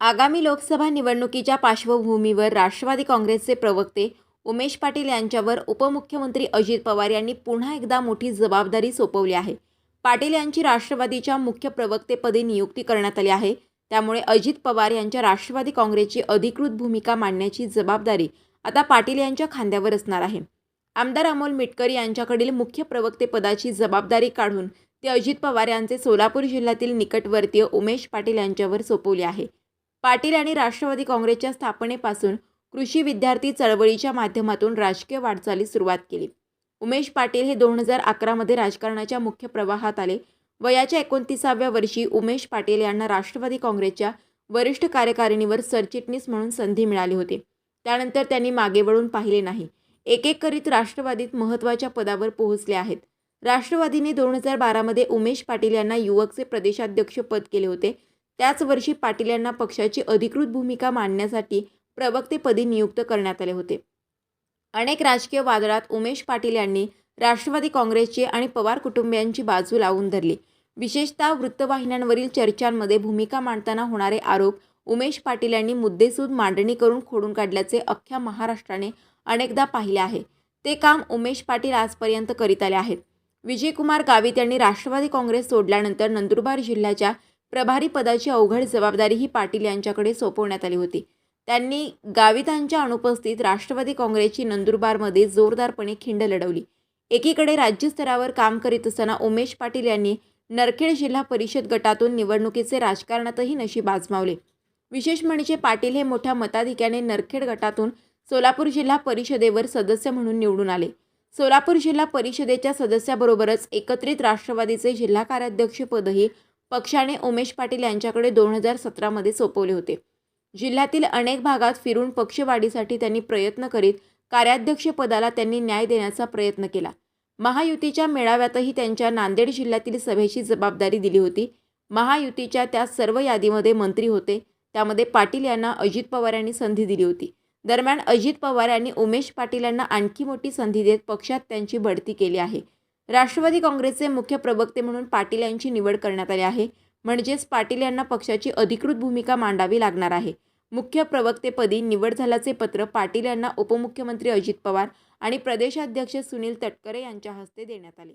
आगामी लोकसभा निवडणुकीच्या पार्श्वभूमीवर राष्ट्रवादी काँग्रेसचे प्रवक्ते उमेश पाटील यांच्यावर उपमुख्यमंत्री अजित पवार यांनी पुन्हा एकदा मोठी जबाबदारी सोपवली आहे. पाटील यांची राष्ट्रवादीच्या मुख्य प्रवक्तेपदी नियुक्ती करण्यात आली आहे. त्यामुळे अजित पवार यांच्या राष्ट्रवादी काँग्रेसची अधिकृत भूमिका मांडण्याची जबाबदारी आता पाटील यांच्या खांद्यावर असणार आहे. आमदार अमोल मिटकरी यांच्याकडील मुख्य प्रवक्तेपदाची जबाबदारी काढून ते अजित पवार यांचे सोलापूर जिल्ह्यातील निकटवर्तीय उमेश पाटील यांच्यावर सोपवले आहे. पाटील यांनी राष्ट्रवादी काँग्रेसच्या स्थापनेपासून कृषी विद्यार्थी चळवळीच्या माध्यमातून राजकीय वाटचालीस सुरुवात केली. उमेश पाटील हे दोन हजार अकरामध्ये राजकारणाच्या मुख्य प्रवाहात आले वयाच्या एकोणतीसाव्या वर्षी उमेश पाटील यांना राष्ट्रवादी काँग्रेसच्या वरिष्ठ कार्यकारिणीवर सरचिटणीस म्हणून संधी मिळाली होती. त्यानंतर त्यांनी मागे वळून पाहिले नाही. एक एक करीत राष्ट्रवादीत महत्त्वाच्या पदावर पोहोचले आहेत. राष्ट्रवादीने दोन हजार बारामध्ये उमेश पाटील यांना युवकचे प्रदेशाध्यक्षपद केले होते. त्याच वर्षी पाटील यांना पक्षाची अधिकृत भूमिका मांडण्यासाठी प्रवक्तेपदी नियुक्त करण्यात आले होते. अनेक राजकीय वादळात उमेश पाटील यांनी राष्ट्रवादी काँग्रेसची आणि पवार कुटुंबियांची बाजू लावून धरली. विशेषतः वृत्तवाहिन्यांवरील चर्चांमध्ये भूमिका मांडताना होणारे आरोप उमेश पाटील यांनी मुद्देसूद मांडणी करून खोडून काढल्याचे अख्ख्या महाराष्ट्राने अनेकदा पाहिले आहे. ते काम उमेश पाटील आजपर्यंत करीत आले आहेत. विजयकुमार गावित यांनी राष्ट्रवादी काँग्रेस सोडल्यानंतर नंदुरबार जिल्ह्याच्या प्रभारी पदाची अवघड जबाबदारीही पाटील यांच्याकडे सोपवण्यात आली होती. त्यांनी गावितांच्या अनुपस्थित राष्ट्रवादी काँग्रेसची नंदुरबारमध्ये जोरदारपणे खिंड लढवली. एकीकडे राज्यस्तरावर काम करीत असताना उमेश पाटील यांनी नरखेड जिल्हा परिषद गटातून निवडणुकीचे राजकारणातही नशीब आजमावले. विशेष म्हणजे पाटील हे मोठ्या मताधिक्याने नरखेड गटातून सोलापूर जिल्हा परिषदेवर सदस्य म्हणून निवडून आले. सोलापूर जिल्हा परिषदेच्या सदस्याबरोबरच एकत्रित राष्ट्रवादीचे जिल्हा कार्याध्यक्षपदही पक्षाने उमेश पाटील यांच्याकडे दोन हजार सतरामध्ये सोपवले होते. जिल्ह्यातील अनेक भागात फिरून पक्षवाढीसाठी त्यांनी प्रयत्न करीत कार्याध्यक्षपदाला त्यांनी न्याय देण्याचा प्रयत्न केला. महायुतीच्या मेळाव्यातही त्यांच्या नांदेड जिल्ह्यातील सभेची जबाबदारी दिली होती. महायुतीच्या त्या सर्व यादीमध्ये मंत्री होते. त्यामध्ये पाटील यांना अजित पवार यांनी संधी दिली होती. दरम्यान अजित पवार यांनी उमेश पाटील यांना आणखी मोठी संधी देत पक्षात त्यांची बढती केली आहे. राष्ट्रवादी काँग्रेसचे मुख्य प्रवक्ते म्हणून पाटील यांची निवड करण्यात आली आहे. म्हणजेच पाटील यांना पक्षाची अधिकृत भूमिका मांडावी लागणार आहे. मुख्य प्रवक्तेपदी निवड झाल्याचे पत्र पाटील यांना उपमुख्यमंत्री अजित पवार आणि प्रदेशाध्यक्ष सुनील तटकरे यांच्या हस्ते देण्यात आले.